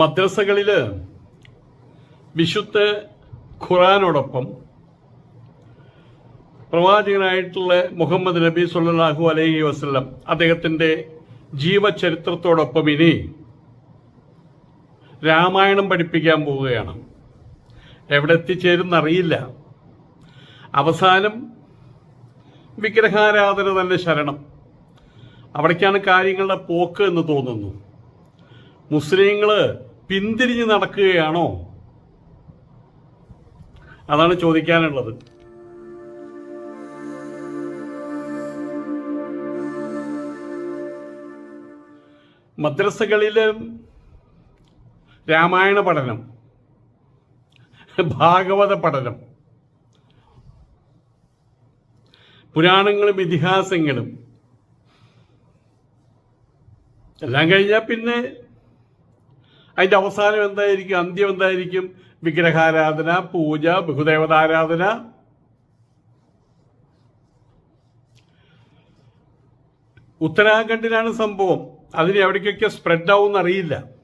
മദ്രസകളിൽ വിശുദ്ധ ഖുറാനോടൊപ്പം പ്രവാചകനായിട്ടുള്ള മുഹമ്മദ് നബി സുല്ലാഹു അലൈഹി വസ്ലം അദ്ദേഹത്തിന്റെ ജീവചരിത്രത്തോടൊപ്പം ഇനി രാമായണം പഠിപ്പിക്കാൻ പോവുകയാണ്. എവിടെ എത്തിച്ചേരുന്നറിയില്ല അവസാനം വിഗ്രഹാരാധന തന്നെ ശരണം. അവിടേക്കാണ് കാര്യങ്ങളുടെ പോക്ക് എന്ന് തോന്നുന്നു. മുസ്ലിങ്ങൾ പിന്തിരിഞ്ഞ് നടക്കുകയാണോ? അതാണ് ചോദിക്കാനുള്ളത്. മദ്രസകളിൽ രാമായണ പഠനം ഭാഗവത പഠനം പുരാണങ്ങളും ഇതിഹാസങ്ങളും എല്ലാം കഴിഞ്ഞാൽ പിന്നെ അതിന്റെ അവസാനം എന്തായിരിക്കും? അന്ത്യം എന്തായിരിക്കും? വിഗ്രഹാരാധന പൂജ ബഹുദേവതാരാധന. ഉത്തരാഖണ്ഡിലാണ് സംഭവം. അതിന് എവിടേക്കൊക്കെ സ്പ്രെഡ് ആവും അറിയില്ല.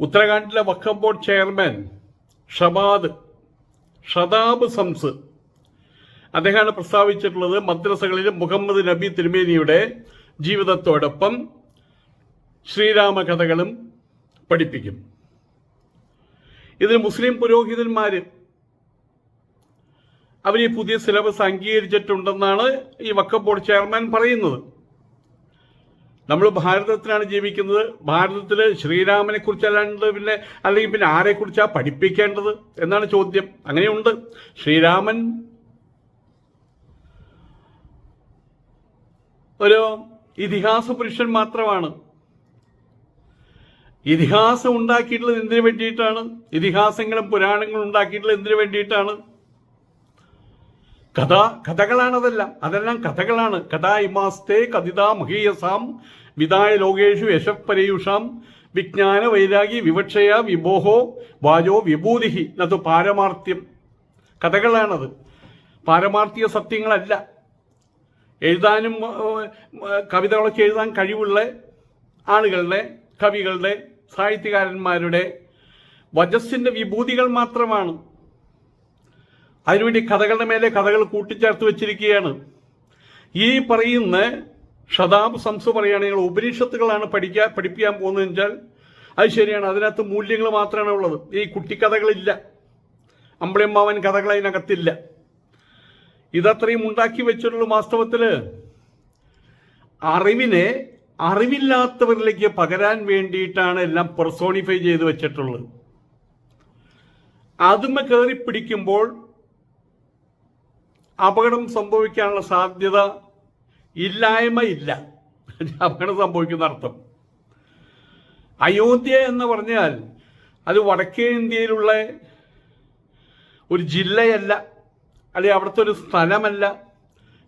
ഉത്തരാഖണ്ഡിലെ വക്കം ബോർഡ് ചെയർമാൻ ഷബാദ് ഷതാബ് സംസ് അദ്ദേഹമാണ് പ്രസ്താവിച്ചിട്ടുള്ളത് മദ്രസകളിൽ മുഹമ്മദ് നബി തിരുമേനിയുടെ ജീവിതത്തോടൊപ്പം ശ്രീരാമ കഥകളും പഠിപ്പിക്കും. ഇതിന് മുസ്ലിം പുരോഹിതന്മാർ അവർ ഈ പുതിയ സിലബസ് അംഗീകരിച്ചിട്ടുണ്ടെന്നാണ് ഈ വക്ക ബോർഡ് ചെയർമാൻ പറയുന്നത്. നമ്മൾ ഭാരതത്തിലാണ് ജീവിക്കുന്നത്. ഭാരതത്തിൽ ശ്രീരാമനെ കുറിച്ചല്ലാണ്ട് പിന്നെ അല്ലെങ്കിൽ പിന്നെ ആരെക്കുറിച്ചാണ് പഠിപ്പിക്കേണ്ടത് എന്നാണ് ചോദ്യം. അങ്ങനെയുണ്ട്. ശ്രീരാമൻ ഒരു ഇതിഹാസ പുരുഷൻ മാത്രമാണ്. ഇതിഹാസം ഉണ്ടാക്കിയിട്ടുള്ളത് എന്തിനു വേണ്ടിയിട്ടാണ്? ഇതിഹാസങ്ങളും പുരാണങ്ങളും ഉണ്ടാക്കിയിട്ടുള്ളത് എന്തിനു വേണ്ടിയിട്ടാണ്? കഥ കഥകളാണതെല്ലാം. അതെല്ലാം കഥകളാണ്. കഥാ ഇമാസ്തേ കഥിതാ മഹീയസാം. വിതായ ലോകേഷു യശപ്പരയുഷാം വിജ്ഞാന വൈരാഗി വിവക്ഷയ വിമോഹോ വാജോ വിഭൂതിഹി. അത് പാരമാർത്ഥ്യം. കഥകളാണത്. പാരമാർത്ഥിക സത്യങ്ങളല്ല. എഴുതാനും കവിതകളൊക്കെ എഴുതാൻ കഴിവുള്ള ആളുകളുടെ കവികളുടെ സാഹിത്യകാരന്മാരുടെ വജസ്സിന്റെ വിഭൂതികൾ മാത്രമാണ്. അതിനുവേണ്ടി കഥകളുടെ മേലെ കഥകൾ കൂട്ടിച്ചേർത്ത് വെച്ചിരിക്കുകയാണ്. ഈ പറയുന്ന ഷതാബ് സംസ് പറയുകയാണെങ്കിൽ ഉപനിഷത്തുകളാണ് പഠിക്കാൻ പഠിപ്പിക്കാൻ പോകുന്നത് വെച്ചാൽ അത് ശരിയാണ്. അതിനകത്ത് മൂല്യങ്ങൾ മാത്രമാണ് ഉള്ളത്. ഈ കുട്ടിക്കഥകളില്ല. അമ്പളിയമ്മാവൻ കഥകൾ അതിനകത്തില്ല. ഇതത്രയും ഉണ്ടാക്കി വെച്ചിട്ടുള്ള വാസ്തവത്തിൽ അറിവിനെ അറിവില്ലാത്തവരിലേക്ക് പകരാൻ വേണ്ടിയിട്ടാണ് എല്ലാം പെർസോണിഫൈ ചെയ്ത് വെച്ചിട്ടുള്ളത്. അതുമ കയറി പിടിക്കുമ്പോൾ അപകടം സംഭവിക്കാനുള്ള സാധ്യത ഇല്ലായ്മ ഇല്ല. അപകടം സംഭവിക്കുന്ന അർത്ഥം. അയോധ്യ എന്ന് പറഞ്ഞാൽ അത് വടക്കേ ഇന്ത്യയിലുള്ള ഒരു ജില്ലയല്ല. അല്ലെങ്കിൽ അവിടുത്തെ ഒരു സ്ഥലമല്ല.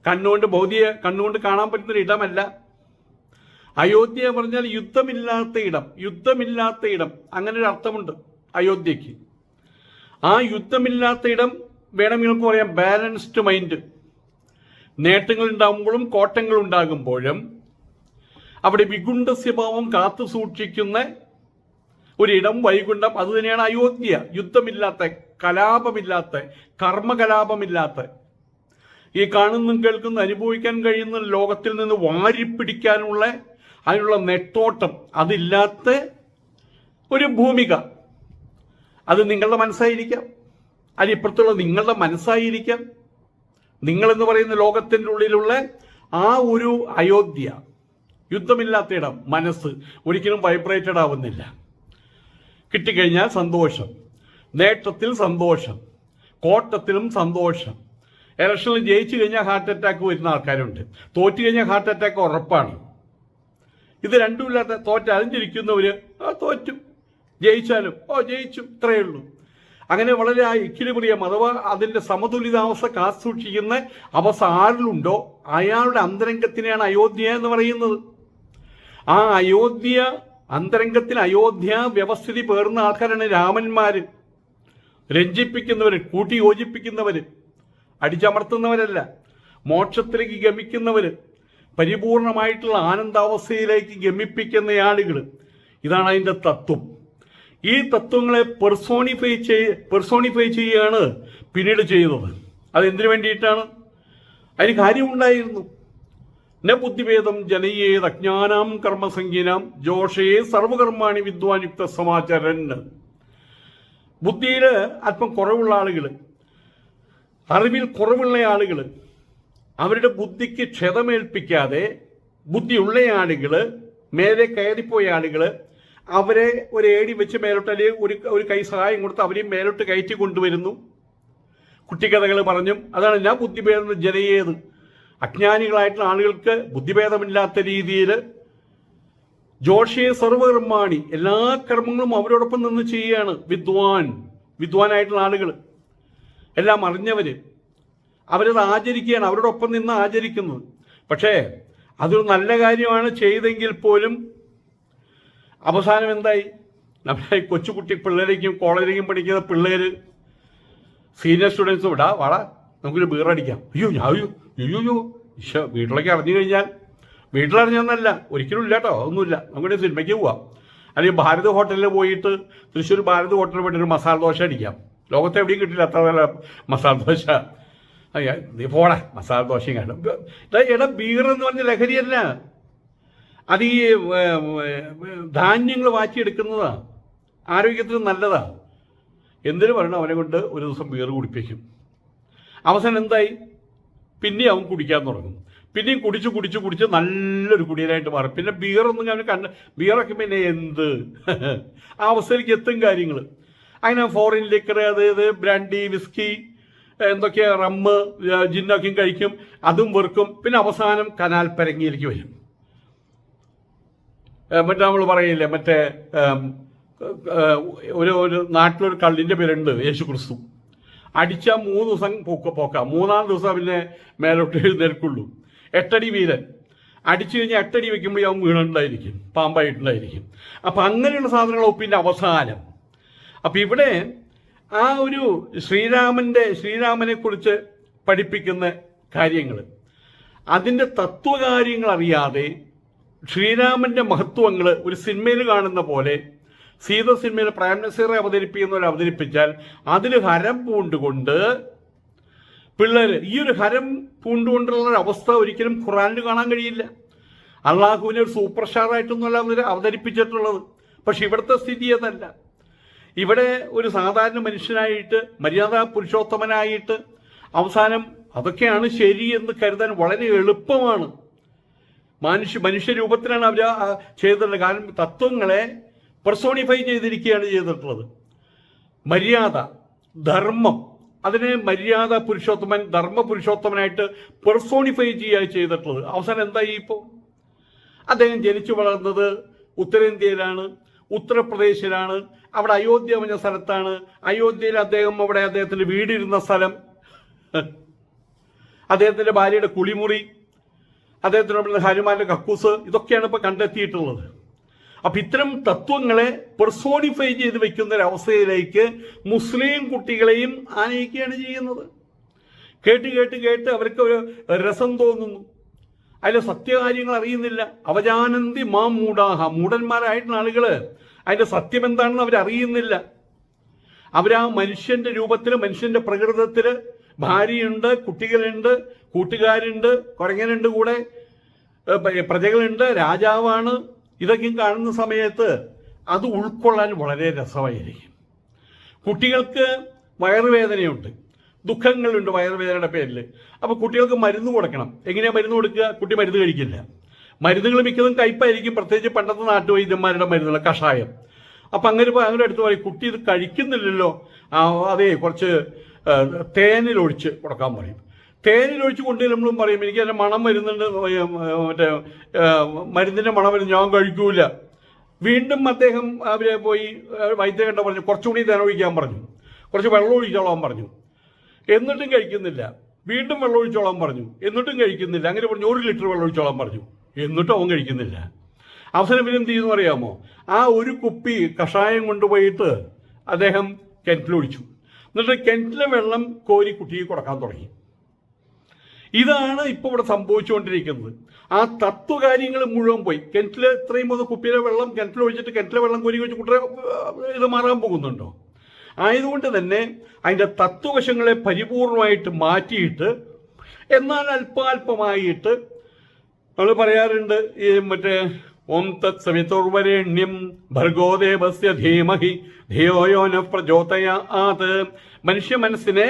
കണ്ണുകൊണ്ട് ഭൗതിക കണ്ണുകൊണ്ട് കാണാൻ പറ്റുന്നൊരു ഇടമല്ല. അയോധ്യ പറഞ്ഞാൽ യുദ്ധമില്ലാത്ത ഇടം യുദ്ധമില്ലാത്ത ഇടം. അങ്ങനെ ഒരു അർത്ഥമുണ്ട് അയോധ്യയ്ക്ക്. ആ യുദ്ധമില്ലാത്ത ഇടം വേണമെങ്കിൽ നമുക്ക് പറയാം ബാലൻസ്ഡ് മൈൻഡ് നേട്ടങ്ങൾ ഉണ്ടാകുമ്പോഴും കോട്ടങ്ങൾ ഉണ്ടാകുമ്പോഴും അവിടെ വിഗുണ്ട സ്വഭാവം കാത്തു സൂക്ഷിക്കുന്ന ഒരിടം വൈകുണ്ഠം അത് തന്നെയാണ് അയോധ്യ. യുദ്ധമില്ലാത്ത കലാപമില്ലാത്ത കർമ്മകലാപമില്ലാത്ത. ഈ കാണുന്നും കേൾക്കുന്ന അനുഭവിക്കാൻ കഴിയുന്ന ലോകത്തിൽ നിന്ന് വാരിപ്പിടിക്കാനുള്ള അതിനുള്ള നെട്ടോട്ടം അതില്ലാത്ത ഒരു ഭൂമിക. അത് നിങ്ങളുടെ മനസ്സായിരിക്കാം. അത് ഇപ്പുറത്തുള്ള നിങ്ങളുടെ മനസ്സായിരിക്കാം. നിങ്ങളെന്ന് പറയുന്ന ലോകത്തിന്റെ ഉള്ളിലുള്ള ആ ഒരു അയോധ്യ. യുദ്ധമില്ലാത്ത ഇടം മനസ്സ് ഒരിക്കലും വൈബ്രേറ്റഡ് ആവുന്നില്ല. കിട്ടിക്കഴിഞ്ഞാൽ സന്തോഷം. നേട്ടത്തിൽ സന്തോഷം. കോട്ടത്തിലും സന്തോഷം. ഇലക്ഷനിൽ ജയിച്ചു കഴിഞ്ഞാൽ ഹാർട്ട് അറ്റാക്ക് വരുന്ന ആൾക്കാരുണ്ട്. തോറ്റു കഴിഞ്ഞാൽ ഹാർട്ട് അറ്റാക്ക് ഉറപ്പാണ്. ഇത് രണ്ടുമില്ലാത്ത തോറ്റാലും ജയിക്കുന്നവര് ആ തോറ്റും. ജയിച്ചാലും ഓ ജയിച്ചു ഇത്രയേ ഉള്ളൂ. അങ്ങനെ വളരെ ആ ഇക്കിലിപ്രിയം അഥവാ അതിന്റെ സമതുലിതാവസ്ഥ കാത്തുസൂക്ഷിക്കുന്ന അവസ്ഥ ആരിലുണ്ടോ? അയാളുടെ അന്തരംഗത്തിനെയാണ് അയോധ്യ എന്ന് പറയുന്നത്. ആ അയോധ്യ അന്തരംഗത്തിന് അയോധ്യ വ്യവസ്ഥിതി പേർന്ന ആൾക്കാരാണ് രാമന്മാര്. രഞ്ജിപ്പിക്കുന്നവര് കൂട്ടി യോജിപ്പിക്കുന്നവര് അടിച്ചമർത്തുന്നവരല്ല മോക്ഷത്തിലേക്ക് ഗമിക്കുന്നവർ പരിപൂർണമായിട്ടുള്ള ആനന്ദാവസ്ഥയിലേക്ക് ഗമിപ്പിക്കുന്ന ആളുകൾ ഇതാണ് അതിന്റെ തത്വം. ഈ തത്വങ്ങളെ പെർസോണിഫൈ ചെയ് പെർസോണിഫൈ ചെയ്യുകയാണ് പിന്നീട് ചെയ്തത്. അതെന്തിനു വേണ്ടിയിട്ടാണ്? അതിന് കാര്യമുണ്ടായിരുന്നു. ന ജനയേത് അജ്ഞാനാം കർമ്മസംഖ്യനാം ജോഷയെ സർവകർമാണി വിദ്വാൻയുക്ത സമാചരൻ. ബുദ്ധിയിൽ അല്പം കുറവുള്ള ആളുകൾ അറിവിൽ കുറവുള്ള ആളുകൾ അവരുടെ ബുദ്ധിക്ക് ക്ഷതമേൽപ്പിക്കാതെ ബുദ്ധിയുള്ള ആളുകൾ മേലെ കയറിപ്പോയ ആളുകൾ അവരെ ഒരു ഏടി വെച്ച് മേലോട്ട് അല്ലെങ്കിൽ ഒരു ഒരു കൈ സഹായം കൊടുത്ത് അവരെയും മേലോട്ട് കയറ്റി കൊണ്ടുവരുന്നു. കുട്ടിക്കഥകൾ പറഞ്ഞും അതാണ് ഞാൻ ബുദ്ധിഭേദം ജനയേത്. അജ്ഞാനികളായിട്ടുള്ള ആളുകൾക്ക് ബുദ്ധിഭേദമില്ലാത്ത രീതിയിൽ ജോഷിയെ സർവകർമാണി എല്ലാ കർമ്മങ്ങളും അവരോടൊപ്പം നിന്ന് ചെയ്യുകയാണ് വിദ്വാൻ വിദ്വാനായിട്ടുള്ള ആളുകൾ. എല്ലാം അറിഞ്ഞവര്. അവരത് ആചരിക്കുകയാണ് അവരോടൊപ്പം നിന്ന് ആചരിക്കുന്നത് പക്ഷേ അതൊരു നല്ല കാര്യമാണ് ചെയ്തെങ്കിൽ പോലും അവസാനം എന്തായി? നമ്മുടെ കൊച്ചുകുട്ടി പിള്ളേരേക്കും കോളേജിലേക്കും പഠിക്കുന്ന പിള്ളേര് സീനിയർ സ്റ്റുഡൻസും ഇടാ വാടാ നമുക്കൊരു ബീറടിക്കാം അയ്യോ ഞാൻ അയ്യോ അയ്യോ അയ്യോ. ഈശോ വീട്ടിലേക്ക് അറിഞ്ഞു കഴിഞ്ഞാൽ. വീട്ടിലറിഞ്ഞെന്നല്ല ഒരിക്കലും ഇല്ല കേട്ടോ ഒന്നുമില്ല നമുക്കൊരു സിനിമയ്ക്ക് പോവാം. അല്ലെങ്കിൽ ഭാരത് ഹോട്ടലിൽ പോയിട്ട് തൃശ്ശൂർ ഭാരത് ഹോട്ടലിൽ പോയിട്ട് ഒരു മസാല ദോശ അടിക്കാം. ലോകത്ത് എവിടെയും കിട്ടില്ല അത്ര നല്ല മസാല ദോശ. അയ്യാ നീ പോടാ മസാല ദോശയും കാണും. എടാ ബീർ എന്ന് പറഞ്ഞ ലഹരിയല്ല അത് ഈ ധാന്യങ്ങൾ വാറ്റിയെടുക്കുന്നതാ. ആരോഗ്യത്തിന് നല്ലതാണ് എന്തിനു പറയണം അവനെ കൊണ്ട് ഒരു ദിവസം ബീർ കുടിപ്പിക്കും. അവസാനം എന്തായി? പിന്നെ അവൻ കുടിക്കാൻ തുടങ്ങും. പിന്നെയും കുടിച്ച് കുടിച്ച് കുടിച്ച് നല്ലൊരു കുടിയനായിട്ട് മാറും. പിന്നെ ബിയറൊന്നും ഞാൻ കണ്ട ബിയറൊക്കെ പിന്നെ എന്ത്? ആ അവസ്ഥയിലേക്ക് എത്തും കാര്യങ്ങൾ അങ്ങനെ ഫോറിൻ ലിക്കർ അതായത് ബ്രാൻഡി വിസ്കി എന്തൊക്കെയാണ് റമ്മ് ജിന്നൊക്കെയും കഴിക്കും. അതും വെറുക്കും. പിന്നെ അവസാനം കനാൽ പരങ്ങിയിലേക്ക് വരും. മറ്റേ നമ്മൾ പറയില്ലേ മറ്റേ ഒരു ഒരു നാട്ടിലൊരു കള്ളിന്റെ പേരുണ്ട് യേശു ക്രിസ്തു അടിച്ച മൂന്ന് ദിവസം പോക്ക പോക്കാം. മൂന്നാം ദിവസം പിന്നെ മേലോട്ട് എഴുന്നേൽക്കുള്ളൂ. എട്ടടി വീരൻ. അടിച്ചു കഴിഞ്ഞാൽ എട്ടടി വെക്കുമ്പോൾ അവൻ വീണുണ്ടായിരിക്കും. പാമ്പായിട്ടുണ്ടായിരിക്കും. അപ്പം അങ്ങനെയുള്ള സാധനങ്ങൾ ഒപ്പിന്റെ അവസാനം. അപ്പം ഇവിടെ ആ ഒരു ശ്രീരാമന്റെ ശ്രീരാമനെക്കുറിച്ച് പഠിപ്പിക്കുന്ന കാര്യങ്ങൾ അതിന്റെ തത്വകാര്യങ്ങൾ അറിയാതെ ശ്രീരാമന്റെ മഹത്വങ്ങൾ ഒരു സിനിമയിൽ കാണുന്ന പോലെ സീത സിനിമയിൽ പ്രേം നസീറെ അവതരിപ്പിക്കുന്നവർ അവതരിപ്പിച്ചാൽ അതിൽ ഹരം പൂണ്ടുകൊണ്ട് പിള്ളേർ ഈ ഒരു ഹരം പൂണ്ടുകൊണ്ടുള്ള ഒരു അവസ്ഥ ഒരിക്കലും ഖുറാനിൽ കാണാൻ കഴിയില്ല. അള്ളാഹുവിനെ ഒരു സൂപ്പർ സ്റ്റാറായിട്ടൊന്നുമല്ല അവർ അവതരിപ്പിച്ചിട്ടുള്ളത്. പക്ഷെ ഇവിടുത്തെ സ്ഥിതി അതല്ല. ഇവിടെ ഒരു സാധാരണ മനുഷ്യനായിട്ട് മര്യാദ പുരുഷോത്തമനായിട്ട് അവസാനം അതൊക്കെയാണ് ശരി എന്ന് കരുതാൻ വളരെ എളുപ്പമാണ്. മനുഷ്യ മനുഷ്യരൂപത്തിലാണ് അവർ ചെയ്തിട്ടുള്ളത്. കാരണം തത്വങ്ങളെ പെർസോണിഫൈ ചെയ്തിരിക്കുകയാണ് ചെയ്തിട്ടുള്ളത്. മര്യാദ ധർമ്മം. അതിനെ മര്യാദ പുരുഷോത്തമൻ ധർമ്മ പുരുഷോത്തമനായിട്ട് പെർസോണിഫൈ ചെയ്യുക ചെയ്തിട്ടുള്ളത്. അവസാനം എന്തായി ഇപ്പോൾ അദ്ദേഹം ജനിച്ചു വളർന്നത് ഉത്തരേന്ത്യയിലാണ് ഉത്തർപ്രദേശിലാണ് അവിടെ അയോധ്യ എന്ന സ്ഥലത്താണ്. അയോധ്യയിൽ അദ്ദേഹം അവിടെ അദ്ദേഹത്തിന്റെ വീടിരുന്ന സ്ഥലം. അദ്ദേഹത്തിന്റെ ഭാര്യയുടെ കുളിമുറി അദ്ദേഹത്തിനോട് ഹനുമാന്റെ കക്കൂസ് ഇതൊക്കെയാണ് ഇപ്പോൾ കണ്ടെത്തിയിട്ടുള്ളത്. അപ്പൊ ഇത്തരം തത്വങ്ങളെ പെർസോണിഫൈ ചെയ്ത് വെക്കുന്ന ഒരു അവസ്ഥയിലേക്ക് മുസ്ലിം കുട്ടികളെയും ആനയിക്കുകയാണ് ചെയ്യുന്നത്. കേട്ട് കേട്ട് കേട്ട് അവർക്ക് ഒരു രസം തോന്നുന്നു. അതിലെ സത്യകാര്യങ്ങൾ അറിയുന്നില്ല. അവജാനന്തി മാം മൂടാഹ. മൂടന്മാരായിട്ടുള്ള ആളുകൾ അതിന്റെ സത്യം എന്താണെന്ന് അവരറിയുന്നില്ല അവരാ മനുഷ്യന്റെ രൂപത്തിൽ മനുഷ്യന്റെ പ്രകൃതത്തിൽ ഭാര്യയുണ്ട് കുട്ടികളുണ്ട് കൂട്ടുകാരുണ്ട് കുരങ്ങനുണ്ട് കൂടെ പ്രജകളുണ്ട് രാജാവാണ് ഇതൊക്കെയും കാണുന്ന സമയത്ത് അത് ഉൾക്കൊള്ളാൻ വളരെ രസമായിരിക്കും. കുട്ടികൾക്ക് വയറുവേദനയുണ്ട്. ദുഃഖങ്ങളുണ്ട് വയറുവേദനയുടെ പേരിൽ അപ്പോൾ കുട്ടികൾക്ക് മരുന്ന് കൊടുക്കണം. എങ്ങനെയാണ് മരുന്ന് കൊടുക്കുക? കുട്ടി മരുന്ന് കഴിക്കില്ല. മരുന്നുകൾ മിക്കതും കയ്പായിരിക്കും. പ്രത്യേകിച്ച് പണ്ടത്തെ നാട്ടുവൈദ്യന്മാരുടെ മരുന്നുകൾ കഷായം. അപ്പം അങ്ങനെ അങ്ങനെ അടുത്ത് പറയും കുട്ടി ഇത് കഴിക്കുന്നില്ലല്ലോ. അതേ കുറച്ച് തേനിലൊഴിച്ച് കൊടുക്കാൻ പറയും. തേനിലൊഴിച്ച് കൊണ്ടുവരുമ്പോഴും പറയും എനിക്ക് അതിന്റെ മണം വരുന്നുണ്ട് മറ്റേ മരുന്നിന്റെ മണം വരുന്നു ഞാൻ കഴിക്കൂല. വീണ്ടും അദ്ദേഹം അവരെ പോയി വൈദ്യം കണ്ട പറഞ്ഞു കുറച്ചുകൂടി തേൻ ഒഴിക്കാൻ പറഞ്ഞു. കുറച്ച് വെള്ളം ഒഴിച്ചോളാൻ പറഞ്ഞു. എന്നിട്ടും കഴിക്കുന്നില്ല. വീണ്ടും വെള്ളം ഒഴിച്ചോളാൻ പറഞ്ഞു. എന്നിട്ടും കഴിക്കുന്നില്ല. അങ്ങനെ പറഞ്ഞു ഒരു ലിറ്റർ വെള്ളം ഒഴിച്ചോളാൻ പറഞ്ഞു. എന്നിട്ടും അവൻ കഴിക്കുന്നില്ല. അവസാനം പിന്നെ എന്ത് ചെയ്യുന്നു അറിയാമോ? ആ ഒരു കുപ്പി കഷായം കൊണ്ടുപോയിട്ട് അദ്ദേഹം കിണറ്റിലൊഴിച്ചു. എന്നിട്ട് കിണറ്റിലെ വെള്ളം കോരി കുട്ടിക്ക് കൊടുക്കാൻ തുടങ്ങി. ഇതാണ് ഇപ്പോൾ ഇവിടെ സംഭവിച്ചുകൊണ്ടിരിക്കുന്നത്. ആ തത്വകാര്യങ്ങൾ മുഴുവൻ പോയി. കിണറ്റിൽ ഇത്രയും മൂന്ന് കുപ്പിയിലെ വെള്ളം കിണറ്റിൽ ഒഴിച്ചിട്ട് കിണറ്റിലെ വെള്ളം കോരി വെച്ച് കുട്ടിയെ ഇത് മാറാൻ പോകുന്നുണ്ടോ? ആയതുകൊണ്ട് തന്നെ അതിന്റെ തത്വവശങ്ങളെ പരിപൂർണമായിട്ട് മാറ്റിയിട്ട് എന്നാൽ അല്പാൽപമായിട്ട് നമ്മൾ പറയാറുണ്ട് ഈ മറ്റേ ഓം തത് സവിതുർവരേണ്യം ഭർഗോദേവസ്യ ധീമഹി ധിയോയോന പ്രചോദയാത്. മനുഷ്യ മനസ്സിനെ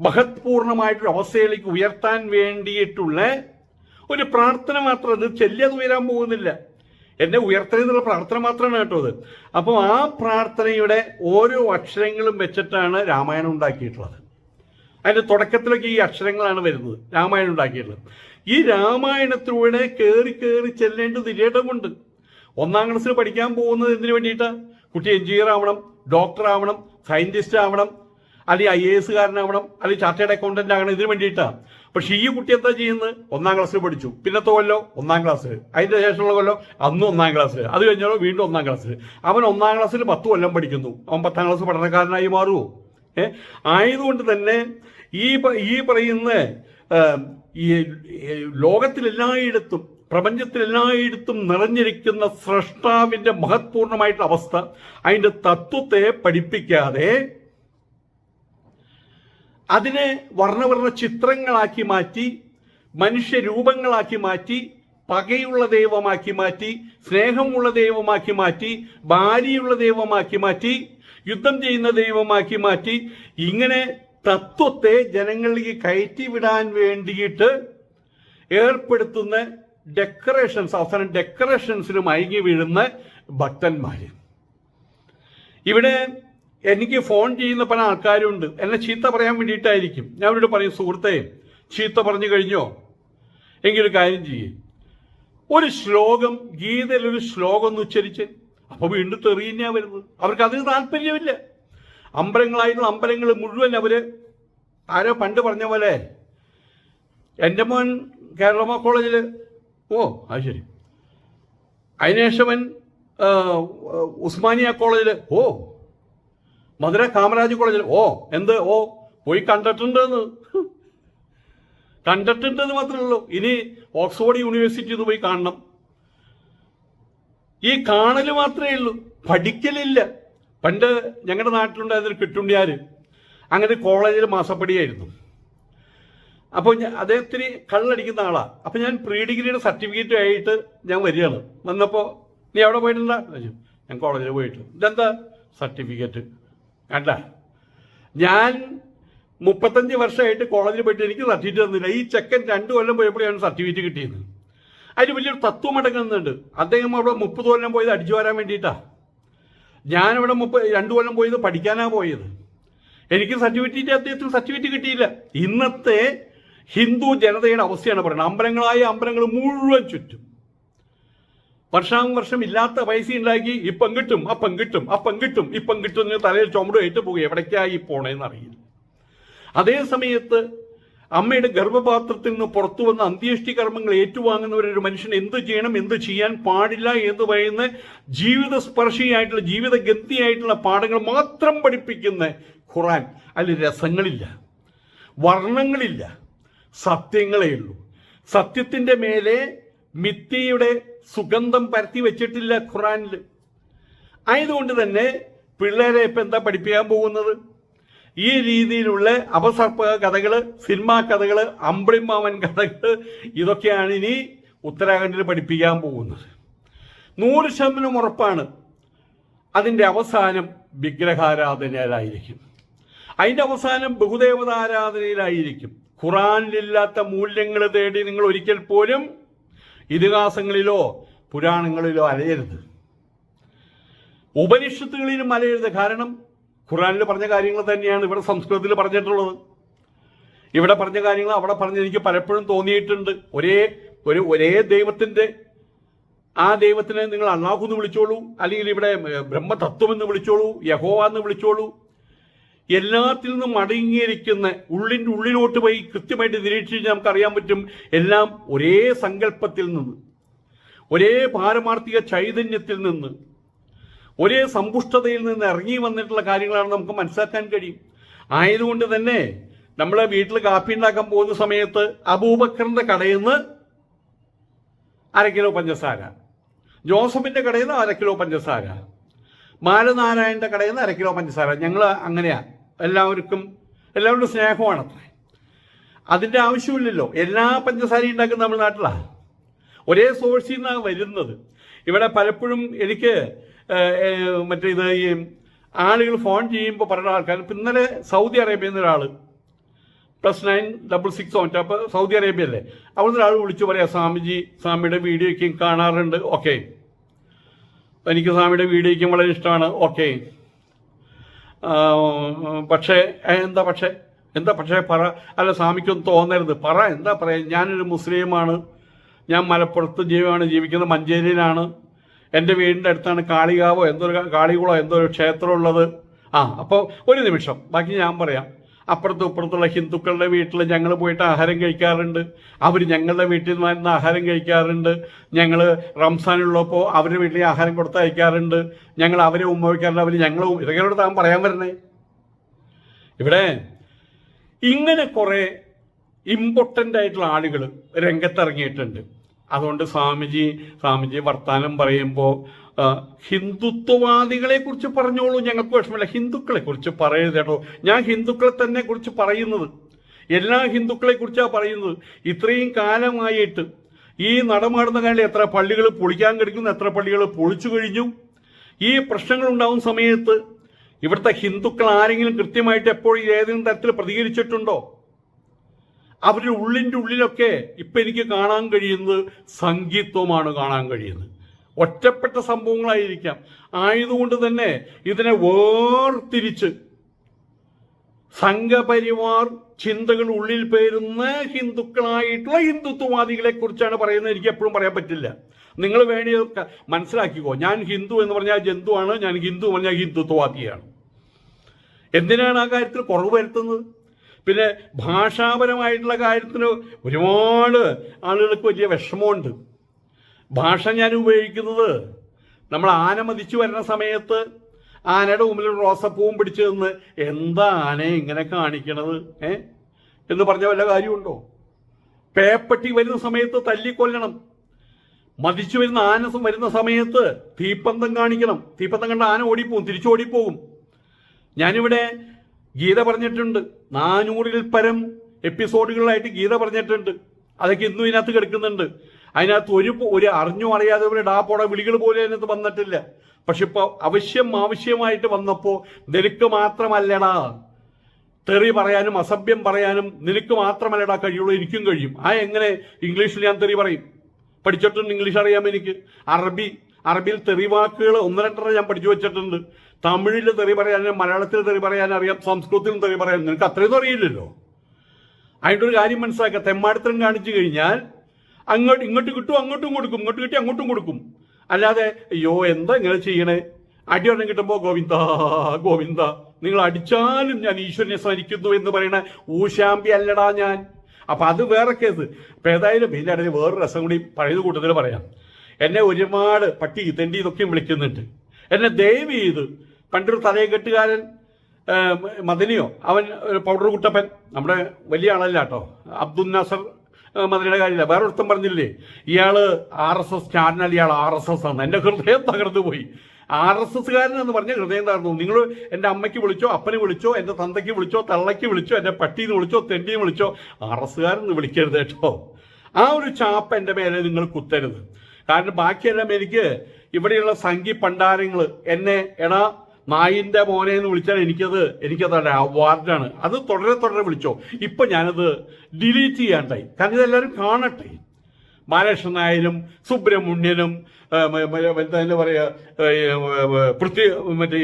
മഹത്പൂർണമായിട്ടൊരു അവസ്ഥയിലേക്ക് ഉയർത്താൻ വേണ്ടിയിട്ടുള്ള ഒരു പ്രാർത്ഥന മാത്രം. അത് ചെല്ലിയത് ഉയരാൻ പോകുന്നില്ല. എന്നെ ഉയർത്തരുന്നുള്ള പ്രാർത്ഥന മാത്രമാണ് കേട്ടോ അത്. അപ്പോൾ ആ പ്രാർത്ഥനയുടെ ഓരോ അക്ഷരങ്ങളും വെച്ചിട്ടാണ് രാമായണം ഉണ്ടാക്കിയിട്ടുള്ളത്. അതിന്റെ തുടക്കത്തിലൊക്കെ ഈ അക്ഷരങ്ങളാണ് വരുന്നത്. രാമായണം ഉണ്ടാക്കിയിട്ടുള്ളത്. ഈ രാമായണത്തിലൂടെ കയറി കയറി ചെല്ലേണ്ടത് ഇരേട്ടമുണ്ട്. ഒന്നാം ക്ലാസ്സിൽ പഠിക്കാൻ പോകുന്നത് എന്തിനു വേണ്ടിയിട്ടാണ് കുട്ടി എഞ്ചിനീയർ ആവണം ഡോക്ടർ ആവണം സയന്റിസ്റ്റ് ആവണം അല്ലെങ്കിൽ ഐ എ എസുകാരനാവണം അല്ലെങ്കിൽ ചാർട്ടേഡ് അക്കൗണ്ടന്റ് ആകണം ഇതിനു വേണ്ടിയിട്ടാണ് പക്ഷെ ഈ കുട്ടി എന്താ ചെയ്യുന്നത്? ഒന്നാം ക്ലാസ്സിൽ പഠിച്ചു. പിന്നത്തെ കൊല്ലോ ഒന്നാം ക്ലാസ്സിൽ. അതിന്റെ ശേഷമുള്ള കൊല്ലോ അന്നും ഒന്നാം ക്ലാസ്സിൽ. അത് കഴിഞ്ഞാലോ വീണ്ടും ഒന്നാം ക്ലാസ്സിൽ. അവൻ ഒന്നാം ക്ലാസ്സിൽ പത്ത് കൊല്ലം പഠിക്കുന്നു. അവൻ പത്താം ക്ലാസ് പഠനക്കാരനായി മാറുമോ ഏ? ആയതുകൊണ്ട് തന്നെ ഈ ഈ പറയുന്ന ഈ ലോകത്തിലെല്ലായിടത്തും പ്രപഞ്ചത്തിലെല്ലായിടത്തും നിറഞ്ഞിരിക്കുന്ന സ്രഷ്ടാവിന്റെ മഹത്പൂർണമായിട്ടുള്ള അവസ്ഥ അതിന്റെ തത്വത്തെ പഠിപ്പിക്കാതെ അതിനെ വർണവർണ ചിത്രങ്ങളാക്കി മാറ്റി മനുഷ്യരൂപങ്ങളാക്കി മാറ്റി പകയുള്ള ദൈവമാക്കി മാറ്റി സ്നേഹമുള്ള ദൈവമാക്കി മാറ്റി ഭാര്യയുള്ള ദൈവമാക്കി മാറ്റി യുദ്ധം ചെയ്യുന്ന ദൈവമാക്കി മാറ്റി ഇങ്ങനെ തത്വത്തെ ജനങ്ങളിലേക്ക് കയറ്റിവിടാൻ വേണ്ടിയിട്ട് ഏർപ്പെടുത്തുന്ന ഡെക്കറേഷൻസ് അവസാനം ഡെക്കറേഷൻസിന് മയങ്ങി വീഴുന്ന ഭക്തന്മാര്. ഇവിടെ എനിക്ക് ഫോൺ ചെയ്യുന്ന പല ആൾക്കാരുണ്ട്. എന്നെ ചീത്ത പറയാൻ വേണ്ടിയിട്ടായിരിക്കും. ഞാൻ അവരോട് പറയും സുഹൃത്തെ ചീത്ത പറഞ്ഞു കഴിഞ്ഞോ? എങ്കിലൊരു കാര്യം ചെയ്യേ. ഒരു ശ്ലോകം ഗീതയിൽ ഒരു ശ്ലോകം എന്ന് ഉച്ചരിച്ച്. അപ്പൊ വീണ്ടും തെറിയന്നെയാ വരുന്നത്. അവർക്ക് അതിന് താല്പര്യമില്ല. അമ്പലങ്ങളായിട്ടുള്ള അമ്പലങ്ങൾ മുഴുവൻ അവർ ആരോ പണ്ട് പറഞ്ഞ പോലെ എന്റെ മോൻ കേരളമ കോളേജിൽ ഓ അത് ശരി. അതിനുശേഷം ഉസ്മാനിയ കോളേജിൽ ഓ മധുര കാമരാജ് കോളേജിൽ ഓ എന്ത് ഓ പോയി കണ്ടിട്ടുണ്ട് എന്ന് കണ്ടിട്ടുണ്ട് എന്ന് മാത്രമേ ഉള്ളൂ. ഇനി ഓക്സ്ഫോർഡ് യൂണിവേഴ്സിറ്റി പോയി കാണണം. ഈ കാണൽ മാത്രമേ ഉള്ളൂ. പഠിക്കലില്ല. പണ്ട് ഞങ്ങളുടെ നാട്ടിലുണ്ടായിരുന്നൊരു കിട്ടുണ്ടിയാര് അങ്ങനെ കോളേജിൽ മാസപ്പടിയായിരുന്നു. അപ്പോൾ ഞാൻ അദ്ദേഹത്തിന് കള്ളടിക്കുന്ന ആളാ. അപ്പോൾ ഞാൻ പ്രീ ഡിഗ്രിയുടെ സർട്ടിഫിക്കറ്റ് ആയിട്ട് ഞാൻ വരികയാണ്. വന്നപ്പോൾ നീ എവിടെ പോയിട്ടുണ്ടാ? ഞാൻ കോളേജിൽ പോയിട്ട്. ഇതെന്താ സർട്ടിഫിക്കറ്റ്? കണ്ട. ഞാൻ മുപ്പത്തഞ്ച് വർഷമായിട്ട് കോളേജിൽ പോയിട്ട് എനിക്ക് സർട്ടിഫിക്കറ്റ് തന്നില്ല. ഈ ചെക്കൻ രണ്ടു കൊല്ലം പോയപ്പോഴാണ് സർട്ടിഫിക്കറ്റ് കിട്ടിയത്. അതിന് വലിയൊരു തത്വം അടങ്ങുന്നുണ്ട്. അദ്ദേഹം അവിടെ മുപ്പത് കൊല്ലം പോയത് അടിച്ചു വരാൻ വേണ്ടിയിട്ടാണ് ഞാനിവിടെ മുപ്പത് രണ്ടു കൊല്ലം പോയത് പഠിക്കാനാണ് പോയത്. എനിക്ക് സർട്ടിഫിക്കറ്റ് അദ്ദേഹത്തിന് സർട്ടിഫിക്കറ്റ് കിട്ടിയില്ല. ഇന്നത്തെ ഹിന്ദു ജനതയുടെ അവസ്ഥയാണ് പറയുന്നത്. അമ്പലങ്ങളായ അമ്പലങ്ങൾ മുഴുവൻ ചുറ്റും. വർഷാം വർഷം ഇല്ലാത്ത പൈസ ഉണ്ടാക്കി ഇപ്പം കിട്ടും അപ്പം കിട്ടും അപ്പം കിട്ടും ഇപ്പം കിട്ടും എന്ന് തലയിൽ ചുമടുമായിട്ട് പോകും. എവിടേക്കായി പോണേന്ന് അറിയില്ല. അതേ സമയത്ത് അമ്മയുടെ ഗർഭപാത്രത്തിൽ നിന്ന് പുറത്തു വന്ന അന്ത്യേഷ്ടി കർമ്മങ്ങൾ ഏറ്റുവാങ്ങുന്ന ഒരു മനുഷ്യൻ എന്ത് ചെയ്യണം എന്ത് ചെയ്യാൻ പാടില്ല എന്ന് പറയുന്ന ജീവിത സ്പർശിയായിട്ടുള്ള ജീവിത ഗന്ധിയായിട്ടുള്ള പാഠങ്ങൾ മാത്രം പഠിപ്പിക്കുന്ന ഖുറാൻ അതിൽ രസങ്ങളില്ല. വർണങ്ങളില്ല. സത്യങ്ങളേ ഉള്ളൂ. സത്യത്തിന്റെ മേലെ മിഥ്യയുടെ സുഗന്ധം പരത്തി വെച്ചിട്ടില്ല ഖുറാനിൽ ആയതുകൊണ്ട് തന്നെ പിള്ളേരെ ഇപ്പം എന്താ പഠിപ്പിക്കാൻ പോകുന്നത്? ഈ രീതിയിലുള്ള അപസർപ്പ കഥകൾ സിനിമാ കഥകൾ അമ്പിളിമാമൻ കഥകൾ ഇതൊക്കെയാണ് ഇനി ഉത്തരാഖണ്ഡിൽ പഠിപ്പിക്കാൻ പോകുന്നത്. നൂറ് ശതമാനം ഉറപ്പാണ് അതിന്റെ അവസാനം വിഗ്രഹാരാധനയിലായിരിക്കും. അതിന്റെ അവസാനം ബഹുദേവതാരാധനയിലായിരിക്കും. ഖുറാനിലില്ലാത്ത മൂല്യങ്ങൾ തേടി നിങ്ങൾ ഒരിക്കൽ പോലും ഇതിഹാസങ്ങളിലോ പുരാണങ്ങളിലോ അലയരുത്. ഉപനിഷത്തുകളിലും അലയരുത്. കാരണം ഖുറാനിൽ പറഞ്ഞ കാര്യങ്ങൾ തന്നെയാണ് ഇവിടെ സംസ്കൃതത്തിൽ പറഞ്ഞിട്ടുള്ളത്. ഇവിടെ പറഞ്ഞ കാര്യങ്ങൾ അവിടെ പറഞ്ഞ് എനിക്ക് പലപ്പോഴും തോന്നിയിട്ടുണ്ട്. ഒരേ ഒരു ഒരേ ദൈവത്തിന്റെ ആ ദൈവത്തിനെ നിങ്ങൾ അള്ളാഹു എന്ന് വിളിച്ചോളൂ അല്ലെങ്കിൽ ഇവിടെ ബ്രഹ്മതത്വം എന്ന് വിളിച്ചോളൂ യഹോവ എന്ന് വിളിച്ചോളൂ എല്ലാത്തിൽ നിന്നും അടങ്ങിയിരിക്കുന്ന ഉള്ളിന്റെ ഉള്ളിലോട്ട് പോയി കൃത്യമായിട്ട് നിരീക്ഷിച്ച് നമുക്കറിയാൻ പറ്റും എല്ലാം ഒരേ സങ്കല്പത്തിൽ നിന്ന് ഒരേ പാരമാർത്ഥിക ചൈതന്യത്തിൽ നിന്ന് ഒരേ സമ്പുഷ്ടതയിൽ നിന്ന് ഇറങ്ങി വന്നിട്ടുള്ള കാര്യങ്ങളാണ് നമുക്ക് മനസ്സിലാക്കാൻ കഴിയും. ആയതുകൊണ്ട് തന്നെ നമ്മളെ വീട്ടിൽ കാപ്പി ഉണ്ടാക്കാൻ പോകുന്ന സമയത്ത് അബൂബക്കറിന്റെ കടയിൽ നിന്ന് അര കിലോ പഞ്ചസാര ജോസഫിന്റെ കടയിൽ നിന്ന് അര കിലോ പഞ്ചസാര ബാലനാരായണന്റെ കടയിൽ നിന്ന് അര കിലോ പഞ്ചസാര. ഞങ്ങൾ അങ്ങനെയാ. എല്ലാവർക്കും എല്ലാവരുടെ സ്നേഹമാണ് അത്ര അതിന്റെ ആവശ്യമില്ലല്ലോ. എല്ലാ പഞ്ചസാരയും ഉണ്ടാക്കുന്ന നമ്മുടെ നാട്ടിലാണ് ഒരേ സോഴ്സിൽ നിന്നാണ് വരുന്നത്. ഇവിടെ പലപ്പോഴും എനിക്ക് മറ്റേ ഇത് ഈ ആളുകൾ ഫോൺ ചെയ്യുമ്പോൾ പറയുന്ന ആൾക്കാർ ഇന്നലെ സൗദി അറേബ്യയിൽ നിന്ന് ഒരാൾ പ്ലസ് നയൻ ഡബിൾ സിക്സ് മറ്റേ അപ്പോൾ സൗദി അറേബ്യ അല്ലേ അവിടുന്ന് ഒരാൾ വിളിച്ചു പറയാം സ്വാമിജി സ്വാമിയുടെ വീഡിയോയ്ക്കും കാണാറുണ്ട്. ഓക്കെ. എനിക്ക് സ്വാമിയുടെ വീഡിയോയ്ക്കും വളരെ ഇഷ്ടമാണ്. ഓക്കെ. പക്ഷേ എന്താ പക്ഷേ? എന്താ പക്ഷേ പറ? അല്ല സ്വാമിക്കൊന്നും തോന്നരുത്. പറ എന്താ പറയാ? ഞാനൊരു മുസ്ലിമാണ്. ഞാൻ മലപ്പുറത്ത് ജീവിയാണ് ജീവിക്കുന്നത് മഞ്ചേരിയിലാണ്. എന്റെ വീടിന്റെ അടുത്താണ് കാളികാവോ എന്തോ കാളികുളോ എന്തോ ഒരു ക്ഷേത്രമുള്ളത്. ആ അപ്പോൾ ഒരു നിമിഷം. ബാക്കി ഞാൻ പറയാം. അപ്പുറത്തും ഇപ്പുറത്തുള്ള ഹിന്ദുക്കളുടെ വീട്ടിൽ ഞങ്ങൾ പോയിട്ട് ആഹാരം കഴിക്കാറുണ്ട്. അവർ ഞങ്ങളുടെ വീട്ടിൽ നിന്ന് ആഹാരം കഴിക്കാറുണ്ട്. ഞങ്ങൾ റംസാനുള്ളപ്പോൾ അവരുടെ വീട്ടിൽ ആഹാരം കൊടുത്ത് അയക്കാറുണ്ട്. ഞങ്ങൾ അവരെ ഉമ്മ വയ്ക്കാറുണ്ട് അവർ ഞങ്ങൾ ഇതൊക്കെയോട് താൻ പറയാൻ വരണേ ഇവിടെ ഇങ്ങനെ കുറേ ഇമ്പോർട്ടന്റ് ആയിട്ടുള്ള ആളുകൾ രംഗത്തിറങ്ങിയിട്ടുണ്ട്. അതുകൊണ്ട് സ്വാമിജി സ്വാമിജി വർത്താനം പറയുമ്പോൾ ഹിന്ദുത്വവാദികളെ കുറിച്ച് പറഞ്ഞോളൂ. ഞങ്ങൾക്ക് വിഷമമില്ല. ഹിന്ദുക്കളെ കുറിച്ച് പറയരുത് കേട്ടോ. ഞാൻ ഹിന്ദുക്കളെ തന്നെ കുറിച്ച് പറയുന്നത്. എല്ലാ ഹിന്ദുക്കളെ കുറിച്ചാണ് പറയുന്നത്. ഇത്രയും കാലമായിട്ട് ഈ നടമാടുന്ന കാലം എത്ര പള്ളികൾ പൊളിക്കാൻ കിടക്കുന്നു എത്ര പള്ളികൾ പൊളിച്ചു കഴിഞ്ഞു. ഈ പ്രശ്നങ്ങൾ ഉണ്ടാവുന്ന സമയത്ത് ഇവിടുത്തെ ഹിന്ദുക്കൾ ആരെങ്കിലും കൃത്യമായിട്ട് എപ്പോഴും ഏതെങ്കിലും തരത്തിൽ പ്രതികരിച്ചിട്ടുണ്ടോ? അവരുടെ ഉള്ളിന്റെ ഉള്ളിലൊക്കെ ഇപ്പം എനിക്ക് കാണാൻ കഴിയുന്നത് സംഗീത്വമാണ് കാണാൻ കഴിയുന്നത്. ഒറ്റപ്പെട്ട സംഭവങ്ങളായിരിക്കാം. ആയതുകൊണ്ട് തന്നെ ഇതിനെ വേർതിരിച്ച് സംഘപരിവാർ ചിന്തകൾ ഉള്ളിൽ പേരുന്ന ഹിന്ദുക്കളായിട്ടുള്ള ഹിന്ദുത്വവാദികളെ കുറിച്ചാണ് പറയുന്നത് എനിക്ക് എപ്പോഴും പറയാൻ പറ്റില്ല. നിങ്ങൾ വേണ്ടി മനസ്സിലാക്കിക്കോ ഞാൻ ഹിന്ദു എന്ന് പറഞ്ഞാൽ ജന്തുവാണ് ഞാൻ ഹിന്ദു എന്ന് പറഞ്ഞാൽ ഹിന്ദുത്വവാദിയാണ്. എന്തിനാണ് ആ കാര്യത്തിൽ കുറവ് വരുത്തുന്നത്? പിന്നെ ഭാഷാപരമായിട്ടുള്ള കാര്യത്തിന് ഒരുപാട് ആളുകൾക്ക് വലിയ വിഷമമുണ്ട്. ഭാഷ ഞാൻ ഉപയോഗിക്കുന്നത് നമ്മൾ ആന മതിച്ചു വരുന്ന സമയത്ത് ആനയുടെ മുമ്പിൽ റോസപ്പൂവും പിടിച്ചു നിന്ന് എന്താ ആനയെ ഇങ്ങനെ കാണിക്കണത് ഏ? എന്ന് പറഞ്ഞ വല്ല കാര്യമുണ്ടോ? പേപ്പട്ടി വരുന്ന സമയത്ത് തല്ലിക്കൊല്ലണം. മതിച്ചു വരുന്ന ആന വരുന്ന സമയത്ത് തീപ്പന്തം കാണിക്കണം. തീപ്പന്തം കണ്ട ആന ഓടിപ്പോവും തിരിച്ചു ഓടിപ്പോകും ഞാനിവിടെ ഗീത പറഞ്ഞിട്ടുണ്ട്. നാനൂറിൽ പരം എപ്പിസോഡുകളിലായിട്ട് ഗീത പറഞ്ഞിട്ടുണ്ട്. അതൊക്കെ ഇന്നും ഇതിനകത്ത് കിടക്കുന്നുണ്ട്. അതിനകത്ത് ഒരു ഒരു അറിഞ്ഞോ അറിയാതെ പോലെ ഡാ പോട വിളികൾ പോലും അതിനകത്ത് വന്നിട്ടില്ല. പക്ഷെ ഇപ്പൊ അവശ്യം ആവശ്യമായിട്ട് വന്നപ്പോ നിനക്ക് മാത്രമല്ലടാ. തെറി പറയാനും അസഭ്യം പറയാനും നിനക്ക് മാത്രമല്ലടാ കഴിയുള്ളൂ എനിക്കും കഴിയും. ആ എങ്ങനെ ഇംഗ്ലീഷിൽ ഞാൻ തെറി പറയും? പഠിച്ചിട്ടുണ്ട് ഇംഗ്ലീഷ് അറിയാം എനിക്ക്? അറബി അറബിയിൽ തെറി വാക്കുകൾ ഒന്ന് രണ്ടെണ്ണം ഞാൻ പഠിച്ചു വെച്ചിട്ടുണ്ട്. തമിഴിൽ തെറി പറയാനും മലയാളത്തിൽ തെറി പറയാനും അറിയാം സംസ്കൃതത്തിലും തെറി പറയാൻ നിനക്ക് അത്രയൊന്നും അറിയില്ലല്ലോ. അതിന്റെ ഒരു കാര്യം മനസ്സിലാക്കുക തെമ്മാടിത്തരം കാണിച്ചു കഴിഞ്ഞാൽ അങ്ങോട്ട് ഇങ്ങോട്ട് കിട്ടും അങ്ങോട്ടും കൊടുക്കും ഇങ്ങോട്ട് കിട്ടി അങ്ങോട്ടും കൊടുക്കും. അല്ലാതെ അയ്യോ എന്താ ഇങ്ങനെ ചെയ്യണേ? അടി ഒരെണ്ണം കിട്ടുമ്പോൾ ഗോവിന്ദ ഗോവിന്ദ നിങ്ങൾ അടിച്ചാലും ഞാൻ ഈശ്വരനെ സ്മരിക്കുന്നു എന്ന് പറയണ ഊശാമ്പി അല്ലടാ ഞാൻ. അപ്പൊ അത് വേറെ കേസ്. അപ്പൊ ഏതായാലും ഇതിന്റെ ഇടയിൽ വേറൊരു രസം കൂടി പഴയത് കൂട്ടത്തിൽ പറയാം. എന്നെ ഒരുപാട് പട്ടി തെണ്ടി ഇതൊക്കെയും വിളിക്കുന്നുണ്ട്. എന്നെ ദയവ് ചെയ്ത് പണ്ടൊരു തലയെക്കെട്ടുകാരൻ കെട്ടുകാരൻ മദനിയോ അവൻ പൗഡർ കുട്ടപ്പൻ നമ്മുടെ വലിയ ആളല്ല കേട്ടോ അബ്ദുൽ നാസർ മദനിയുടെ കാര്യമില്ല. വേറെ ഒരുത്തം പറഞ്ഞില്ലേ? ഇയാൾ ആർ എസ് എസ് ചാനൽ ഇയാൾ ആർ എസ് എസ് ആണ്. എന്റെ ഹൃദയം തകർന്നു പോയി. ആർ എസ് എസ്സുകാരൻ എന്ന് പറഞ്ഞ ഹൃദയം തകർന്നു നിങ്ങൾ എന്റെ അമ്മയ്ക്ക് വിളിച്ചോ അപ്പന് വിളിച്ചോ എന്റെ തന്തയ്ക്ക് വിളിച്ചോ തള്ളയ്ക്ക് വിളിച്ചോ എന്റെ പട്ടീന്ന് വിളിച്ചോ തെണ്ടിയും വിളിച്ചോ ആർ എസ്സുകാരെന്ന് വിളിക്കരുത് കേട്ടോ. ആ ഒരു ചാപ്പ എന്റെ മേലെ നിങ്ങൾ കുത്തരുത്. കാരണം ബാക്കിയെല്ലാം എനിക്ക് ഇവിടെയുള്ള സംഘി പണ്ടാരങ്ങൾ എന്നെ എടാ നായിന്റെ മോനെ എന്ന് വിളിച്ചാൽ എനിക്കത് എനിക്കത് അവാർഡാണ് അത് തുടരെ തുടരെ വിളിച്ചോ. ഇപ്പൊ ഞാനത് ഡിലീറ്റ് ചെയ്യാണ്ടായി കാരണം ഇതെല്ലാവരും കാണട്ടെ ബാലകൃഷ്ണൻ നായരും സുബ്രഹ്മണ്യനും എന്താ പറയുക പൃഥ്വി മറ്റേ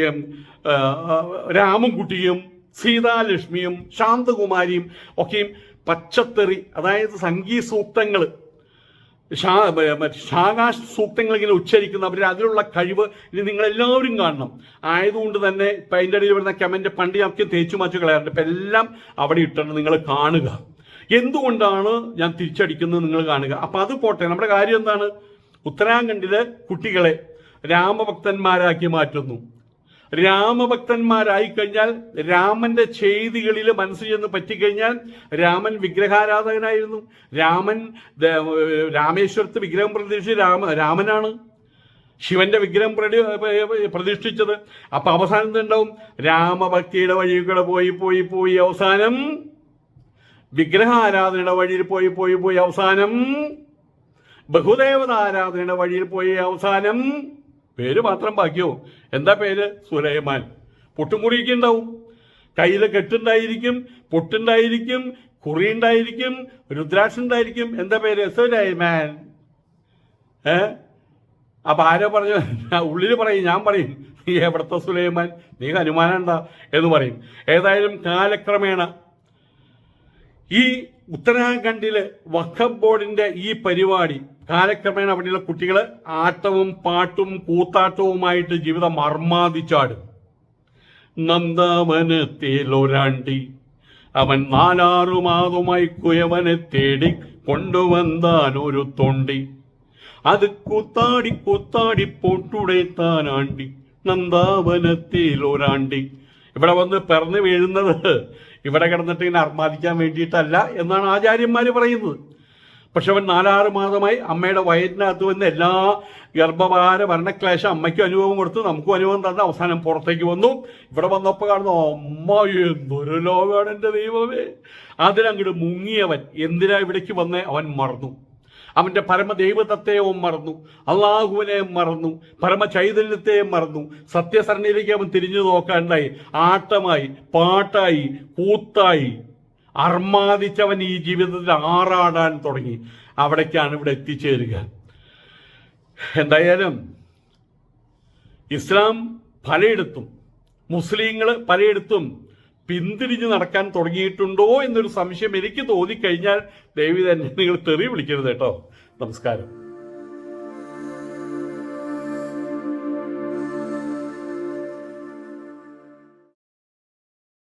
രാമൻകുട്ടിയും സീതാലക്ഷ്മിയും ശാന്തകുമാരിയും ഒക്കെയും പച്ചത്തെറി അതായത് സംഗീത സൂക്തങ്ങൾ ഷാ മ- മറ്റ് ശാകാശ സൂക്തങ്ങൾ ഇങ്ങനെ ഉച്ചരിക്കുന്ന അവരുടെ അതിലുള്ള കഴിവ് ഇനി നിങ്ങൾ എല്ലാവരും കാണണം. ആയതുകൊണ്ട് തന്നെ ഇപ്പം അതിന്റെ ഇടയിൽ വരുന്ന കമന്റ് പണ്ട് ഞാൻ തേച്ചു മാച്ചു കളയാറുണ്ട്. ഇപ്പം എല്ലാം അവിടെ ഇട്ടുണ്ട് നിങ്ങൾ കാണുക. എന്തുകൊണ്ടാണ് ഞാൻ തിരിച്ചടിക്കുന്നത് നിങ്ങൾ കാണുക? അപ്പം അത് പോട്ടെ. നമ്മുടെ കാര്യം എന്താണ്? ഉത്തരാഖണ്ഡിലെ കുട്ടികളെ രാമഭക്തന്മാരാക്കി മാറ്റുന്നു. രാമഭക്തന്മാരായി കഴിഞ്ഞാൽ രാമന്റെ ചെയ്തികളിൽ മനസ്സ് ചെന്ന് പറ്റിക്കഴിഞ്ഞാൽ രാമൻ വിഗ്രഹാരാധകനായിരുന്നു. രാമൻ രാമേശ്വരത്ത് വിഗ്രഹം പ്രതീക്ഷിച്ച് രാമ രാമനാണ് ശിവന്റെ വിഗ്രഹം പ്രതി പ്രതിഷ്ഠിച്ചത്. അപ്പൊ അവസാനം എന്തുണ്ടാവും രാമഭക്തിയുടെ വഴികളെ പോയി പോയി പോയി അവസാനം വിഗ്രഹാരാധനയുടെ വഴിയിൽ പോയി പോയി പോയി അവസാനം ബഹുദേവത ആരാധനയുടെ വഴിയിൽ പോയി അവസാനം പേര് മാത്രം ബാക്കിയോ എന്താ പേര്? സുലൈമാൻ. പൊട്ടുമുറിക്കുണ്ടാവും കയ്യിൽ കെട്ടുണ്ടായിരിക്കും പൊട്ടുണ്ടായിരിക്കും കുറിയുണ്ടായിരിക്കും രുദ്രാക്ഷ ഉണ്ടായിരിക്കും എന്താ പേര്? സുലൈമാൻ. ഏ? അപ്പൊ ആരോ പറഞ്ഞു ഉള്ളിൽ പറയും ഞാൻ പറയും. നീ എവിടത്തെ സുലൈമാൻ? നീ ഹനുമാനണ്ട? എന്ന് പറയും. ഏതായാലും കാലക്രമേണ ഈ ഉത്തരാഖണ്ഡിലെ വഖഫ് ബോർഡിന്റെ ഈ പരിപാടി കാലക്രമേണ അവിടെയുള്ള കുട്ടികൾ ആട്ടവും പാട്ടും കൂത്താട്ടവുമായിട്ട് ജീവിതം മർമാദിച്ചാടും. നന്ദവനത്തിലൊരാണ്ടി അവൻ നാലാറു മാതുമായി കുയവനെ തേടി കൊണ്ടുവന്നാൻ ഒരു തൊണ്ടി. അത് കൂത്താടി കൂത്താടി പൊട്ടുടെ ആണ്ടി നന്ദാവനത്തിൽ ഒരാണ്ടി ഇവിടെ വന്ന് പിറന്നു വീഴുന്നത് ഇവിടെ കിടന്നിട്ട് ഇങ്ങനെ അർമാദിക്കാൻ വേണ്ടിയിട്ടല്ല എന്നാണ് ആചാര്യന്മാർ പറയുന്നത്. പക്ഷെ അവൻ നാലാറ് മാസമായി അമ്മയുടെ വയറ്റിനകത്ത് വന്ന് എല്ലാ ഗർഭഭാര ഭരണക്ലേശം അമ്മയ്ക്കും അനുഭവം കൊടുത്തു നമുക്കും അനുഭവം തന്ന അവസാനം പുറത്തേക്ക് വന്നു. ഇവിടെ വന്നപ്പോൾ കാണുന്നു അമ്മ എന്തൊരു ലോകമാണ് എന്റെ ദൈവമേ. അതിനങ്ങോട്ട് മുങ്ങിയവൻ എന്തിനാ ഇവിടേക്ക് വന്നേ? അവൻ മറന്നു. അവന്റെ പരമദൈവതത്തെയും മറന്നു. അള്ളാഹുവിനെ മറന്നു. പരമചൈതന്യത്തെ മറന്നു. സത്യസരണിയിലേക്ക് അവൻ തിരിഞ്ഞു നോക്കാണ്ടായി. ആട്ടമായി പാട്ടായി കൂത്തായി അർമാദിച്ചവൻ ഈ ജീവിതത്തിൽ ആറാടാൻ തുടങ്ങി. അവിടേക്കാണ് ഇവിടെ എത്തിച്ചേരുക. എന്തായാലും ഇസ്ലാം പലയിടത്തും മുസ്ലിങ്ങൾ പലയിടത്തും പിന്തിരിഞ്ഞ് നടക്കാൻ തുടങ്ങിയിട്ടുണ്ടോ എന്നൊരു സംശയം എനിക്ക് തോന്നിക്കഴിഞ്ഞാൽ ദേവി തന്നെ നിങ്ങൾ തെറി വിളിക്കരുത് കേട്ടോ. നമസ്കാരം.